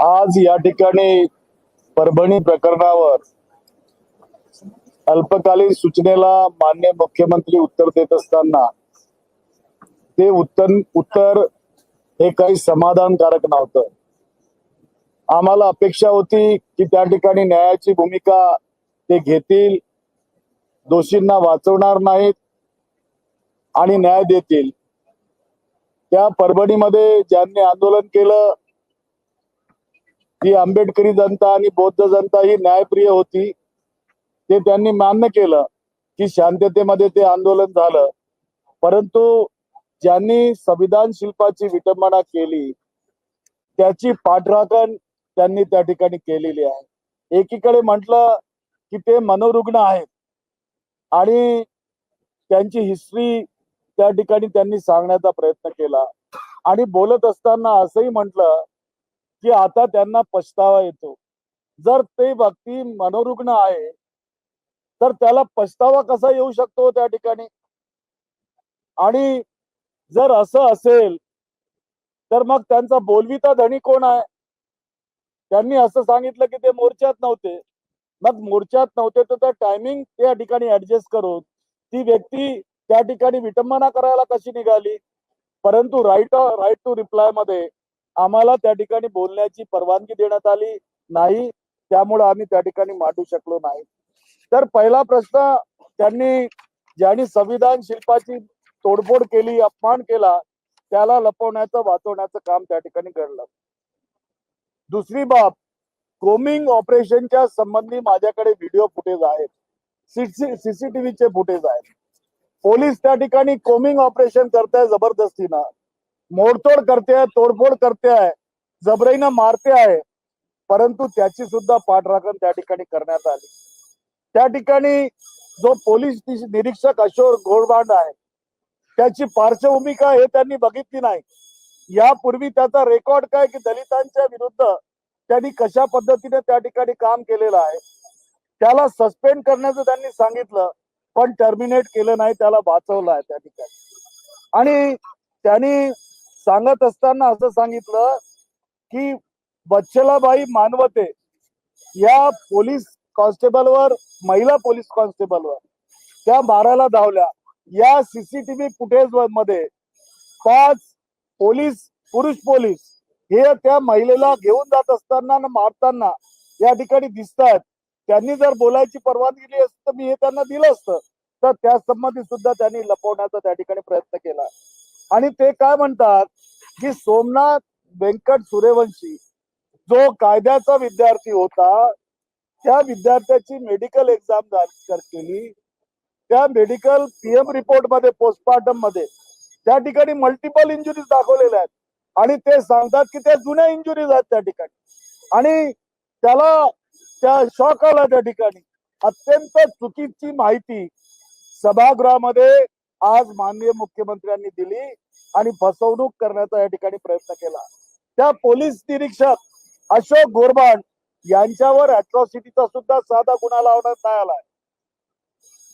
आज या ठिकाणी परभणी प्रकरणावर अल्पकालीन सूचनेला मान्य मुख्यमंत्री उत्तर देत असताना ते उत्तर उत्तर हे काही समाधानकारक नव्हतं. आम्हाला अपेक्षा होती की त्या ठिकाणी न्यायाची भूमिका ते घेतील दोषींना वाचवणार नाहीत आणि न्याय देतील. त्या परभणीमध्ये ज्यांनी आंदोलन केलं ही आंबेडकरी जनता आणि बौद्ध जनता ही न्यायप्रिय होती ते त्यांनी मान्य केलं की शांततेमध्ये ते आंदोलन झालं. परंतु ज्यांनी संविधान शिल्पाची विटंबना केली त्याची पाठराखण त्यांनी त्या ठिकाणी केलेली आहे. एकीकडे म्हटलं की ते मनोरुग्ण आहेत आणि त्यांची हिस्ट्री त्या ठिकाणी त्यांनी सांगण्याचा प्रयत्न केला. आणि बोलत असताना असंही म्हटलं की आता त्यांना पछतावा येतो. जर ते व्यक्ती मनोरुग्ण आहे तर त्याला पछतावा कसा येऊ शकतो त्या ठिकाणी? आणि जर असं असेल तर मग त्यांचा बोलविता धनी कोण आहे? त्यांनी असं सांगितलं की ते मोर्चात नव्हते. मग मोर्चात नव्हते तर त्या टायमिंग त्या ठिकाणी ऍडजस्ट करून ती व्यक्ती त्या ठिकाणी विटंबना करायला कशी निघाली? परंतु राईट राईट टू रिप्लायमध्ये आम्हाला त्या ठिकाणी बोलण्याची परवानगी देण्यात आली नाही त्यामुळे आम्ही त्या ठिकाणी मांडू शकलो नाही. तर पहिला प्रश्न त्यांनी ज्यांनी संविधान शिल्पाची तोडफोड केली अपमान केला त्याला लपवण्याचं वाचवण्याचं काम त्या ठिकाणी घडलं. दुसरी बाब कोमिंग ऑपरेशनच्या संबंधी माझ्याकडे व्हिडिओ फुटेज आहेत. सीसीटीव्हीचे फुटेज आहेत. पोलीस त्या ठिकाणी कोमिंग ऑपरेशन करताय जबरदस्तीनं. मोडतोड करते आहे तोडफोड करते आहे जबरईनं मारते आहे परंतु त्याची सुद्धा पाठराखण त्या ठिकाणी करण्यात आली. त्या ठिकाणी जो पोलीस निरीक्षक अशोक घोडबांड आहे त्याची पार्श्वभूमी काय हे त्यांनी बघितली नाही. यापूर्वी त्याचा रेकॉर्ड काय की दलितांच्या विरुद्ध त्यांनी कशा पद्धतीने त्या ठिकाणी काम केलेलं आहे त्याला सस्पेंड करण्याचं त्यांनी सांगितलं पण टर्मिनेट केलं नाही त्याला वाचवलं आहे त्या ठिकाणी. आणि त्यांनी सांगत असताना असं सांगितलं की वच्छलाबाई मानवते. या पोलीस कॉन्स्टेबलवर महिला पोलीस कॉन्स्टेबलवर त्या मारायला धावल्या. या सीसीटीव्ही फुटेजमध्ये पाच पोलीस पुरुष पोलीस हे त्या महिलेला घेऊन जात असताना मारताना या ठिकाणी दिसतात त्यांनी जर बोलायची परवानगी दिली असत तर मी हे त्यांना दिलं असतं. तर त्या संबंधी सुद्धा त्यांनी लपवण्याचा त्या ठिकाणी प्रयत्न केला. आणि ते काय म्हणतात की सोमनाथ व्यंकट सूर्यवंशी जो कायद्याचा विद्यार्थी होता त्या विद्यार्थ्याची मेडिकल एक्झाम केली त्या मेडिकल पीएम रिपोर्टमध्ये पोस्टमार्टममध्ये त्या ठिकाणी मल्टिपल इंजुरीज दाखवलेल्या आहेत. आणि ते सांगतात की त्या जुन्या इंजुरीज आहेत त्या ठिकाणी. आणि त्याला त्या शॉक आला त्या ठिकाणी. अत्यंत चुकीची माहिती सभागृहामध्ये आज माननीय मुख्यमंत्र्यांनी दिली आणि फसवणूक करण्याचा या ठिकाणी प्रयत्न केला. त्या पोलीस निरीक्षक अशोक गोरबाण यांच्यावर अट्रॉसिटीचा सुद्धा साधा गुन्हा लावण्यात नाही आलाय.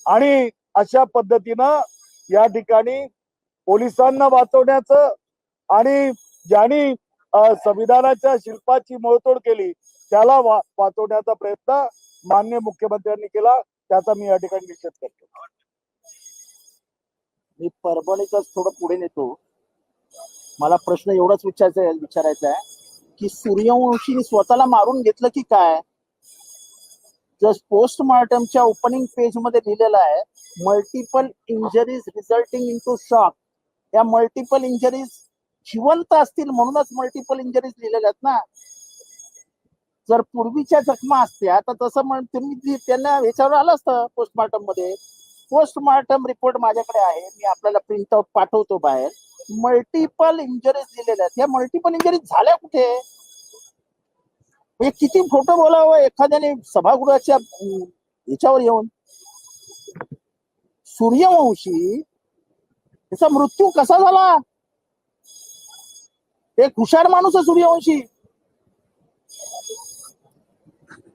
आणि अशा पद्धतीनं या ठिकाणी पोलिसांना वाचवण्याचं आणि ज्यांनी संविधानाच्या शिल्पाची मोडतोड केली त्याला वा- वाचवण्याचा प्रयत्न मान्य मुख्यमंत्र्यांनी केला त्याचा मी या ठिकाणी निषेध करतो. मी परभणीतच थोडं पुढे नेतो. मला प्रश्न एवढाच विचारायचा विचारायचा आहे की सूर्यवंशीने स्वतःला मारून घेतलं की काय? जस्ट पोस्टमार्टमच्या ओपनिंग पेजमध्ये लिहिलेलं आहे multiple injuries resulting in to shock. या मल्टिपल इंजरीज जिवंत असतील म्हणूनच मल्टिपल इंजरीज लिहिलेल्या आहेत ना. जर पूर्वीच्या जखमा असत्या तर तसं म्हण तुम्ही त्यांना याच्यावर आलं असतं पोस्टमार्टममध्ये पोस्टमार्टम रिपोर्ट माझ्याकडे आहे. मी आपल्याला प्रिंट आउट पाठवतो बाहेर. मल्टिपल इंजरीज दिलेल्या आहेत. या मल्टिपल इंजरीज झाल्या कुठे? हे किती फोटो बोलावं एखाद्याने सभागृहाच्या याच्यावर येऊन? सूर्यवंशी त्याचा मृत्यू कसा झाला? एक हुशार माणूस आहे सूर्यवंशी.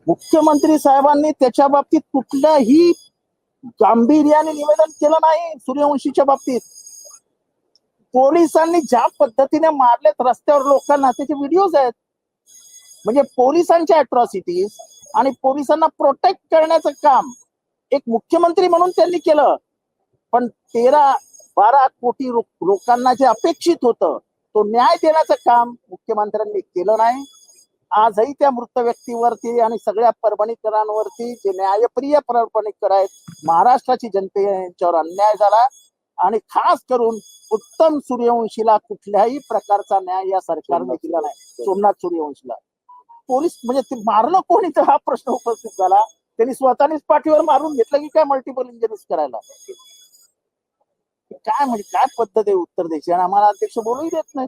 मुख्यमंत्री साहेबांनी त्याच्या बाबतीत कुठल्याही गांभीर्याने निवेदन केलं नाही सूर्यवंशीच्या बाबतीत. पोलिसांनी ज्या पद्धतीने मारलेत रस्त्यावर लोकांना त्याचे व्हिडिओज आहेत. म्हणजे पोलिसांच्या अट्रॉसिटीज आणि पोलिसांना प्रोटेक्ट करण्याचं काम एक मुख्यमंत्री म्हणून त्यांनी केलं. पण तेरा बारा कोटी लोकांना जे अपेक्षित होतं तो न्याय देण्याचं काम मुख्यमंत्र्यांनी केलं नाही. आजही त्या मृत व्यक्तीवरती आणि सगळ्या परभणीकरांवरती जे न्यायप्रिय परभणीकर आहेत महाराष्ट्राची जनते यांच्यावर अन्याय झाला. आणि खास करून उत्तम सूर्यवंशीला कुठल्याही प्रकारचा न्याय या सरकारने दिला नाही. सोमनाथ सूर्यवंशीला. पोलीस म्हणजे ते मारलं कोणी तर हा प्रश्न उपस्थित झाला. त्यांनी स्वतःनेच पाठीवर मारून घेतलं की काय मल्टिपल इंजरीज करायला? काय म्हणजे काय पद्धत आहे उत्तर द्यायची? आणि आम्हाला अध्यक्ष बोलूही देत नाही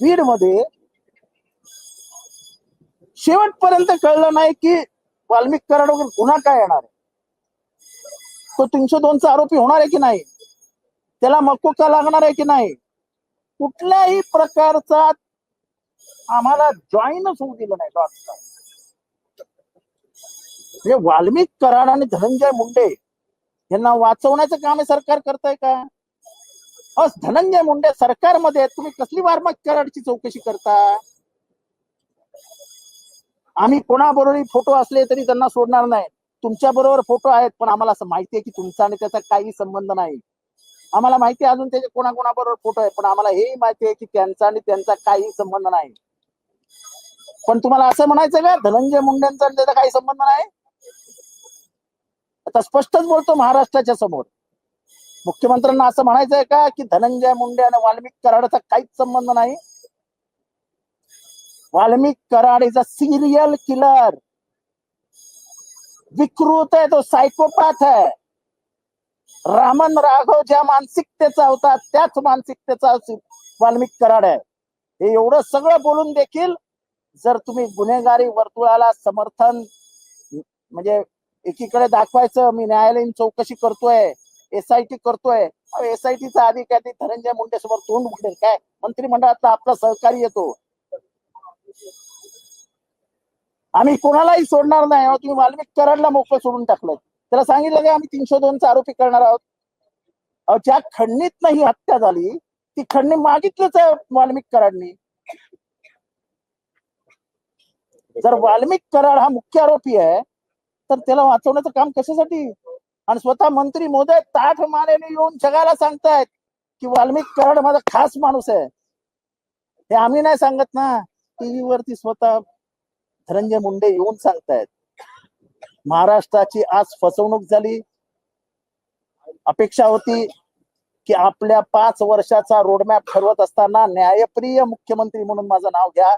बीडमध्ये शेवटपर्यंत कळलं नाही की वाल्मिक कराडवर गुन्हा काय येणार आहे? तो तीनशे दोनचा आरोपी होणार आहे की नाही? त्याला मकोका लागणार आहे की नाही? कुठल्याही प्रकारचा आम्हाला जॉईनच होऊ दिलं नाही. हे म्हणजे वाल्मिक कराड आणि धनंजय मुंडे यांना वाचवण्याचं काम हे सरकार करताय का? अस धनंजय मुंडे सरकारमध्ये तुम्ही कसली वाल्मिक कराडची चौकशी करता? आम्ही कोणाबरोबर फोटो असले तरी त्यांना सोडणार नाही. तुमच्या बरोबर फोटो आहेत पण आम्हाला असं माहिती आहे की तुमचा आणि त्याचा काही संबंध नाही. आम्हाला माहिती आहे अजून त्याचे कोणाकोणाबरोबर फोटो आहे पण आम्हाला हेही माहिती आहे की त्यांचा आणि त्यांचा काही संबंध नाही. पण तुम्हाला असं म्हणायचं का धनंजय मुंडेंचा आणि त्याचा काही संबंध नाही? आता स्पष्टच बोलतो महाराष्ट्राच्या समोर. मुख्यमंत्र्यांना असं म्हणायचंय का की धनंजय मुंडे आणि वाल्मिक कराडचा काहीच संबंध नाही? Valmik Karad is a serial killer विकृत आहे तो सायकोपाथ आहे. रामन राघव ज्या मानसिकतेचा होता त्याच मानसिकतेचा वाल्मिक कराड आहे. हे एवढं सगळं बोलून देखील जर तुम्ही गुन्हेगारी वर्तुळाला समर्थन म्हणजे एकीकडे दाखवायचं मी न्यायालयीन चौकशी करतोय एसआयटी करतोय एसआयटीचा अधिकारी धनंजय मुंडे समोर तोंड उघडेल. काय? मंत्रिमंडळातला आपला सहकारी येतो. आम्ही कोणालाही सोडणार नाही आहोत. तुम्ही वाल्मिक कराडला मोकळं सोडून टाकलं त्याला सांगितलं की आम्ही तीनशे दोनचा आरोपी करणार आहोत. ज्या खंडणीत ही हत्या झाली ती खंडणी मागितलीच आहे वाल्मिक कराडनी जर वाल्मिक कराड हा मुख्य आरोपी आहे तर त्याला वाचवण्याचं काम कशासाठी? आणि स्वतः मंत्री मोदय ताठ मानेने येऊन जगाला सांगतायत की वाल्मिक कराड माझा खास माणूस आहे. हे आम्ही नाही सांगत ना. टीव्ही वरती स्वतः धनंजय मुंडे येऊन सांगतायत. महाराष्ट्राची आज फसवणूक झाली. अपेक्षा होती की आपल्या पाच वर्षाचा रोडमॅप ठरवत असताना न्यायप्रिय मुख्यमंत्री म्हणून माझं नाव घ्या.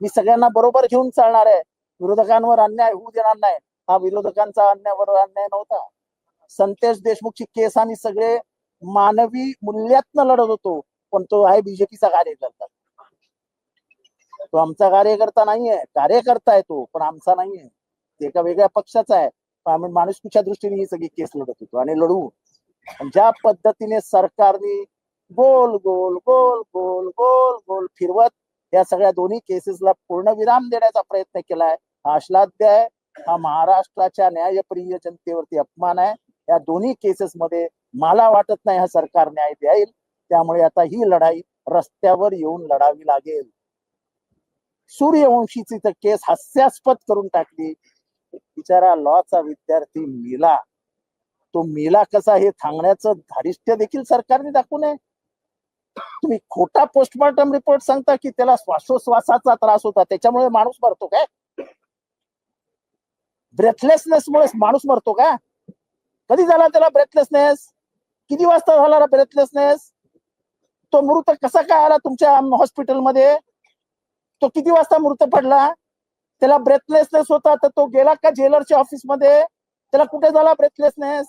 मी सगळ्यांना बरोबर घेऊन चालणार आहे. विरोधकांवर अन्याय होऊ देणार नाही. हा विरोधकांचा अन्यायावर अन्याय नव्हता. संतेश देशमुखची केस आम्ही सगळे मानवी मूल्यातनं लढत होतो. पण तो आहे बीजेपीचा कार्यकर्ता. तो आमचा कार्यकर्ता नाहीये. कार्यकर्ता आहे तो पण आमचा नाहीये. ते एका वेगळ्या पक्षाचा आहे. पण आम्ही माणुसकीच्या दृष्टीने ही सगळी केस लढत होतो आणि लढवू ज्या पद्धतीने सरकारने गोल गोल गोल गोल गोल गोल फिरवत या सगळ्या दोन्ही केसेसला पूर्ण विराम देण्याचा प्रयत्न केलाय हा आश्लाद्य आहे. हा महाराष्ट्राच्या न्यायप्रिय जनतेवरती अपमान आहे. या दोन्ही केसेस मध्ये मला वाटत नाही हा सरकार न्याय देईल. त्यामुळे आता ही लढाई रस्त्यावर येऊन लढावी लागेल. सूर्यवंशीची तर केस हास्यास्पद करून टाकली. बिचारा लॉचा विद्यार्थी मेला. तो मेला कसा हे सांगण्याचं धारिष्ट्य देखील सरकारने दाखवू नये. तुम्ही खोटा पोस्टमॉर्टम रिपोर्ट सांगता की त्याला श्वासोश्वासाचा त्रास होता त्याच्यामुळे माणूस मरतो काय? ब्रेथलेसनेस मुळे माणूस मरतो का? कधी झाला त्याला ब्रेथलेसनेस किती वाजता झाला ब्रेथलेसनेस तो मृत कसा काय आला तुमच्या हॉस्पिटलमध्ये तो किती वाजता मृत पडला? त्याला ब्रेथलेसनेस होता तर तो गेला का जेलरच्या ऑफिसमध्ये? त्याला कुठे झाला ब्रेथलेसनेस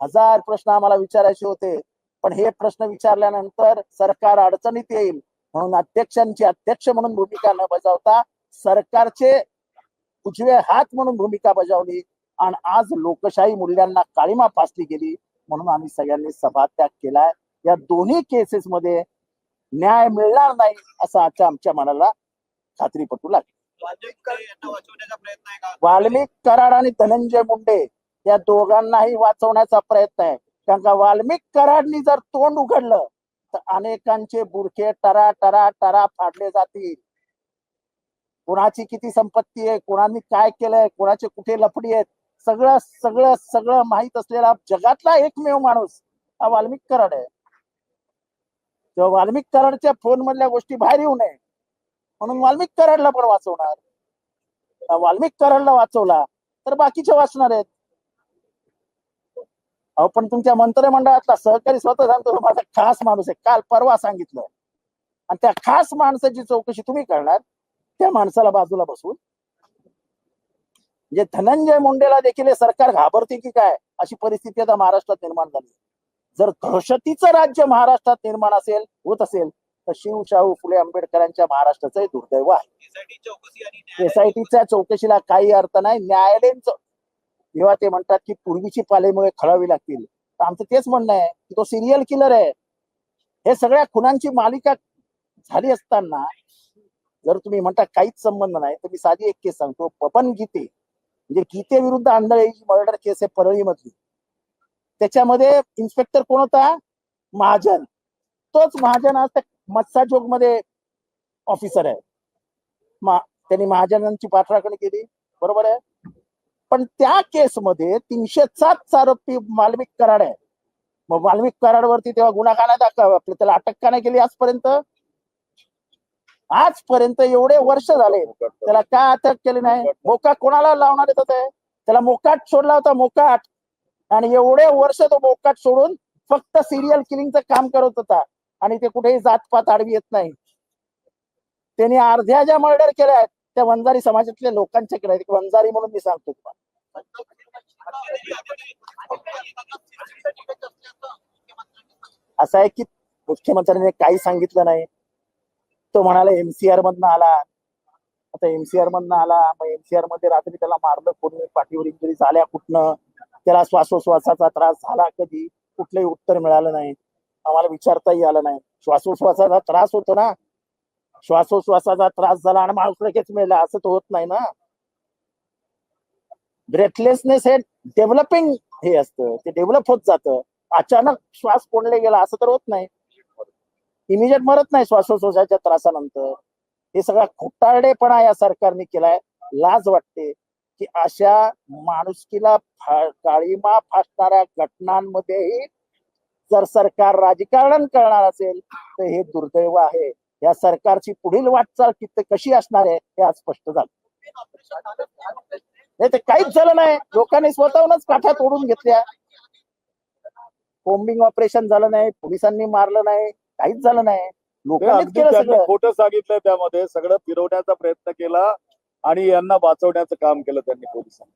हजार प्रश्न आम्हाला विचारायचे होते. पण हे प्रश्न विचारल्यानंतर सरकार अडचणीत येईल म्हणून अध्यक्षांची अध्यक्ष म्हणून भूमिका न बजावता सरकारचे उजवे हात म्हणून भूमिका बजावली आणि आज लोकशाही मूल्यांना काळीमा फासली गेली म्हणून आम्ही सगळ्यांनी सभात्याग केलाय. या दोन्ही केसेस मध्ये न्याय मिळणार नाही असं आजच्या आमच्या मनाला खात्री पटू लागली. वाचवण्याचा वाल्मिक कराड आणि धनंजय मुंडे या दोघांनाही वाचवण्याचा प्रयत्न आहे. कारण का वाल्मिक कराडनी जर तोंड उघडलं तर अनेकांचे बुरखे टरा टरा टरा फाडले जातील. कोणाची किती संपत्ती आहे कोणाने काय केलंय कोणाचे कुठे लफडी आहेत सगळं सगळं सगळं माहीत असलेला जगातला एकमेव माणूस हा वाल्मिक कराड आहे. तेव्हा वाल्मिक कराडच्या फोन मधल्या गोष्टी बाहेर येऊ नये म्हणून वाल्मिक कराडला पण वाचवणार. वाल्मिक कराडला वाचवला तर बाकीचे वाचणार आहेत. अहो पण तुमच्या मंत्रिमंडळातला सहकारी स्वतः सांगतो माझा खास माणूस आहे. काल परवा सांगितलं. आणि त्या खास माणसाची चौकशी तुम्ही करणार त्या माणसाला बाजूला बसून. म्हणजे धनंजय मुंडेला देखील हे सरकार घाबरते की काय? अशी परिस्थिती आता महाराष्ट्रात निर्माण झाली. जर दहशतीचं राज्य महाराष्ट्रात निर्माण असेल होत असेल तर शिवशाहू फुले आंबेडकरांच्या महाराष्ट्राचं हे दुर्दैव आहे. एसआयटीच्या चौकशीला काही अर्थ नाही न्यायालयीन चौ- जेव्हा ते म्हणतात की पूर्वीची पालेमुळे खळावी लागतील. तर आमचं तेच म्हणणं आहे की तो सिरियल किलर आहे. हे सगळ्या खुनांची मालिका झाली असताना जर तुम्ही म्हणता काहीच संबंध नाही तर मी साधी एक केस सांगतो. पपन गीते. म्हणजे गीते विरुद्ध आंधळे मर्डर केस आहे परळीमधली. त्याच्यामध्ये इन्स्पेक्टर कोण होता? महाजन. तोच महाजन आज त्या मत्साजोगमध्ये ऑफिसर आहे. मा- त्यांनी महाजनांची पाठराखणी केली. बरोबर आहे? पण त्या केसमध्ये तीनशे सात आरोपी मालविक कराड आहे. मग मालविक कराडवरती तेव्हा गुन्हा का नाही दाखवा? आपलं त्याला अटक का नाही केली आजपर्यंत? आजपर्यंत एवढे वर्ष झाले. त्याला का अटक केली नाही? मोका कोणाला लावणार येत होते त्याला मोकाट सोडला होता मोकाट. आणि एवढे वर्ष तो बोकाट सोडून फक्त सिरियल किलिंगचं काम करत होता. आणि ते कुठेही जातपात आडवी येत नाही. त्यांनी अर्ध्या ज्या मर्डर केल्या आहेत त्या वंजारी समाजातल्या लोकांच्या केल्या आहेत. वंजारी म्हणून मी सांगतो तुम्हाला. असं आहे की मुख्यमंत्र्यांनी काही सांगितलं नाही. तो म्हणाला एमसीआर मधनं आला. आता एमसीआर मधनं आला. मग एमसीआरमध्ये रात्री त्याला मारलं कोणी पाठीवर इंजुरी झाल्या कुठनं? त्याला श्वासोश्वासाचा त्रास झाला कधी? कुठलंही उत्तर मिळालं नाही. आम्हाला विचारताही आलं नाही. श्वासोश्वासाचा त्रास होतो ना. श्वासोश्वासाचा त्रास झाला आणि माणूस लगेच मिळाला असं तर होत नाही ना. ब्रेथलेसनेस हे डेव्हलपिंग हे असतं. ते डेव्हलप होत जातं. अचानक श्वास कोंडले गेला. असं तर होत नाही. इमिजिएट मरत नाही श्वासोश्वासाच्या त्रासानंतर. हे सगळा खोटारडेपणा या सरकारने केलाय. लाज वाटते. की अशा माणुसकीला काळीमा फासणाऱ्या घटनांमध्येही जर सरकार राजकारण करणार असेल तर हे दुर्दैव आहे. या सरकारची पुढील वाटचाल किती कशी असणार आहे हे आज स्पष्ट झालं. नाही ते काहीच झालं नाही. लोकांनी स्वतःहूनच काठ्या तोडून घेतल्या. कोम्बिंग ऑपरेशन झालं नाही पोलिसांनी मारलं नाही काहीच झालं नाही. सगळं. खोटं सांगितलं त्यामध्ये. सगळं फिरवण्याचा प्रयत्न केला. आणि यांना वाचवण्याचं काम केलं त्यांनी पोलिसांनी.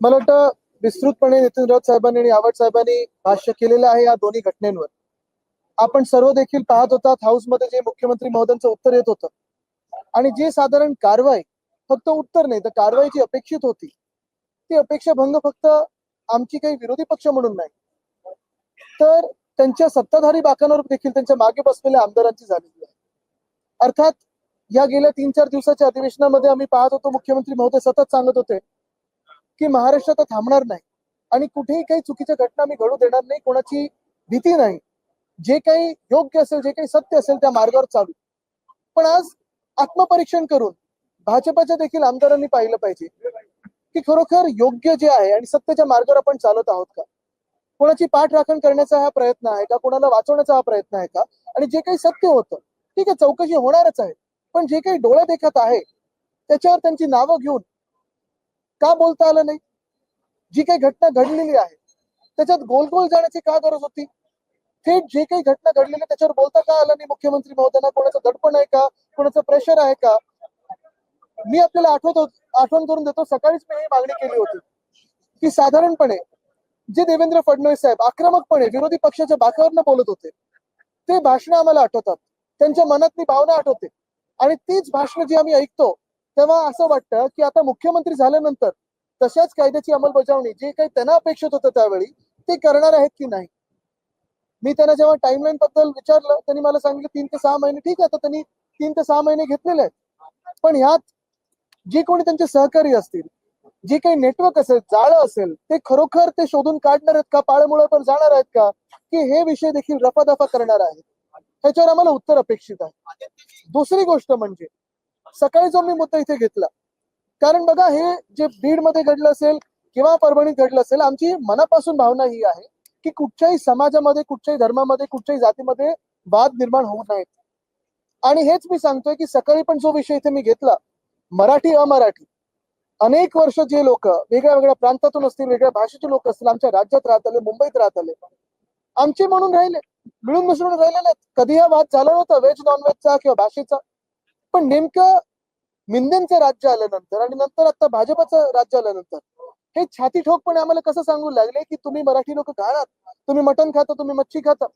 मला वाटतं विस्तृतपणे नितीन राऊत साहेबांनी आणि आवड साहेबांनी भाष्य केलेलं आहे या दोन्ही घटनेंवर. आपण सर्व देखील पाहत होतात हाऊसमध्ये जे मुख्यमंत्री महोदयांचं उत्तर येत होतं. आणि जे साधारण कारवाई फक्त उत्तर नाही तर कारवाई जी अपेक्षित होती ती अपेक्षा भंग फक्त आमची काही विरोधी पक्ष म्हणून नाही. तर त्यांच्या सत्ताधारी बाकांवर देखील त्यांच्या मागे बसलेल्या आमदारांची झालेली आहे. अर्थात या गेल्या तीन चार दिवसाच्या अधिवेशनामध्ये आम्ही पाहत होतो मुख्यमंत्री महोदय सतत सांगत होते की महाराष्ट्र आता थांबणार नाही आणि कुठेही काही चुकीच्या घटना मी घडू देणार नाही कोणाची भीती नाही. जे काही योग्य असेल जे काही सत्य असेल त्या मार्गावर चालू. पण आज आत्मपरीक्षण करून भाजपच्या देखील आमदारांनी पाहिलं पाहिजे की खरोखर योग्य जे आहे आणि सत्याच्या मार्गावर आपण चालत आहोत का? कोणाची पाठराखण करण्याचा हा प्रयत्न आहे का? कोणाला वाचवण्याचा हा प्रयत्न आहे का? आणि जे काही सत्य होतं ठीक आहे चौकशी होणारच आहे. पण जे काही डोळे देखत आहे त्याच्यावर त्यांची नावं घेऊन का बोलता आलं नाही? जी काही घटना घडलेली आहे त्याच्यात गोल गोल जाण्याची का गरज होती? थेट जे काही घटना घडलेली त्याच्यावर बोलता का आलं नाही मुख्यमंत्री महोदयांना? कोणाचं दडपण आहे का? कोणाचं प्रेशर आहे का? मी आपल्याला आठवत आठवण करून देतो सकाळीच मी ही मागणी केली होती. की साधारणपणे जे देवेंद्र फडणवीस साहेब आक्रमकपणे विरोधी पक्षाच्या बाकावरनं बोलत होते ते भाषण आम्हाला आठवतात. त्यांच्या मनातली भावना आठवते. आणि तीच भाषणं जी आम्ही ऐकतो तेव्हा असं वाटतं की आता मुख्यमंत्री झाल्यानंतर तशाच कायद्याची अंमलबजावणी जे काही त्यांना अपेक्षित होतं त्यावेळी ते करणार आहेत की नाही? मी त्यांना जेव्हा टाइमलाईन बद्दल विचारलं त्यांनी मला सांगितलं तीन ते सहा महिने ठीक आहे. तर त्यांनी तीन ते सहा महिने घेतलेले आहेत. पण ह्यात जे कोणी त्यांचे सहकारी असतील जे काही नेटवर्क असेल जाळं असेल ते खरोखर ते शोधून काढणार आहेत का? पाळमुळे पण जाणार आहेत का? की हे विषय देखील रफादफा करणार आहेत? ह्याच्यावर आम्हाला उत्तर अपेक्षित आहे. दुसरी गोष्ट म्हणजे सकाळी जो मी मुद्दा इथे घेतला कारण बघा हे जे बीडमध्ये घडलं असेल किंवा परभणीत घडलं असेल आमची मनापासून भावना ही आहे की कुठच्याही समाजामध्ये कुठच्याही धर्मामध्ये कुठच्याही जातीमध्ये वाद निर्माण होऊ नयेत आणि हेच मी सांगतोय की सकाळी पण जो विषय इथे मी घेतला मराठी अमराठी अनेक वर्ष जे लोक वेगळ्या वेगळ्या प्रांतातून असतील वेगळ्या भाषेचे लोक असतील आमच्या राज्यात राहत आले मुंबईत राहत आले आमचे म्हणून राहिले. मिळून मिसळून राहिलेले आहेत. कधी हा वाद झाला नव्हता व्हेज नॉनव्हेजचा किंवा भाषेचा. पण नेमकं मिंदेंचं राज्य आल्यानंतर आणि नंतर आता भाजपचं राज्य आल्यानंतर हे छाती ठोकपणे आम्हाला कसं सांगू लागले की तुम्ही मराठी लोक खाणार तुम्ही मटण खाता तुम्ही मच्छी खाता.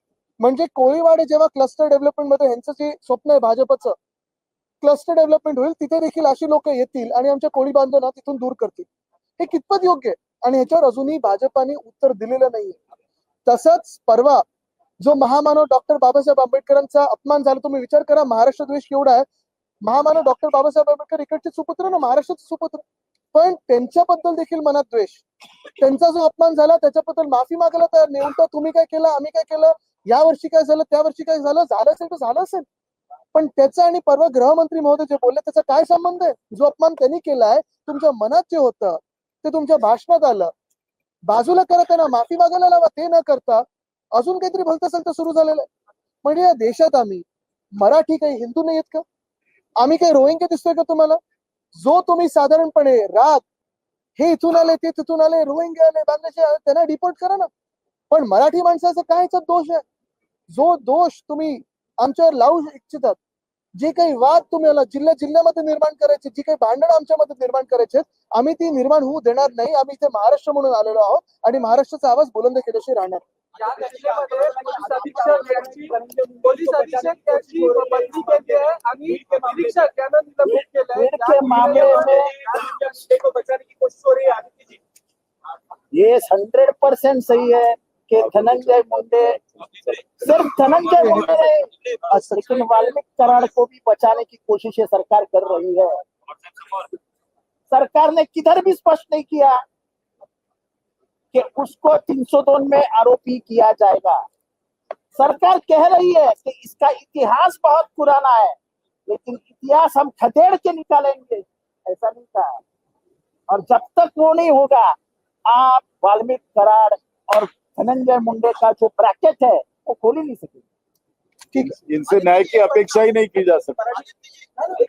म्हणजे कोळीवाडे जेव्हा क्लस्टर डेव्हलपमेंटमध्ये यांचं जे स्वप्न आहे भाजपचं क्लस्टर डेव्हलपमेंट होईल तिथे देखील अशी लोक येतील आणि आमच्या कोळी बांधवांना तिथून दूर करतील. हे कितपत योग्य आहे? आणि ह्याच्यावर अजूनही भाजपाने उत्तर दिलेलं नाहीये. तसंच परवा जो महामानव डॉक्टर बाबासाहेब आंबेडकरांचा अपमान झाला तुम्ही विचार करा महाराष्ट्र द्वेष केवढा आहे. महामानव डॉक्टर बाबासाहेब आंबेडकर इकडचे सुपुत्र ना महाराष्ट्राचे सुपुत्र. पण त्यांच्याबद्दल देखील मनात द्वेष. त्यांचा जो अपमान झाला त्याच्याबद्दल माफी मागायला तयार नेमका तुम्ही काय केलं आम्ही काय केलं या वर्षी काय झालं त्या वर्षी काय झालं झालं असेल तर झालं असेल. पण त्याचा आणि परवा गृहमंत्री महोदय जे बोलले त्याचा काय संबंध आहे? जो अपमान त्यांनी केलाय तुमच्या मनात जे होतं ते तुमच्या भाषणात आलं. बाजूला करत त्यांना माफी मागायला लावा ते न करता अजून काहीतरी भलतं असेल तर सुरू झालेलं आहे. म्हणजे या देशात आम्ही मराठी काही हिंदू नाही आहेत का? आम्ही काही रोहिंग्या दिसतोय का तुम्हाला? जो तुम्ही साधारणपणे राग हे इथून आले ते तिथून आले रोहिंग्या आले बांगलादेशी आले त्यांना डिपोर्ट करा ना. पण मराठी माणसाचा काय दोष आहे. जो दोष तुम्ही आमच्यावर लावू इच्छितात जे काही वाद तुम्हाला जिल्ह्या जिल्ह्यामध्ये निर्माण करायचे जी काही भांडण आमच्यामध्ये निर्माण करायचे आम्ही ती निर्माण होऊ देणार नाही. आम्ही इथे महाराष्ट्र म्हणून आलेलो आहोत आणि महाराष्ट्राचा आवाज बुलंद केल्याशिवाय राहणार या घटनेमध्ये पोलीस अधीक्षक यांची पोलीस अधीक्षक बदली केली आहे आणि निरीक्षक यांना निलंबित हंड्रेड परसेंट सही है कि धनंजय मुंडे सिर्फ़ धनंजय मुंडे लेकिन वाल्मीकि करार को भी बचाने की कोशिश सरकार कर रही है। सरकार ने किधर भी स्पष्ट नहीं किया। कि उसको 302 में आरोपी किया जाएगा। सरकार कह रही है कि इसका इतिहास बहुत पुराना है लेकिन इतिहास हम खदेड़ के निकालेंगे ऐसा नहीं कहा। और जब तक वो नहीं होगा आप वाल्मीकि करार और धनंजय मुंडे का जो ब्रैकेट है वो खोल ही नहीं सकेंगे। इनसे न्याय की अपेक्षा ही नहीं की जा सकती।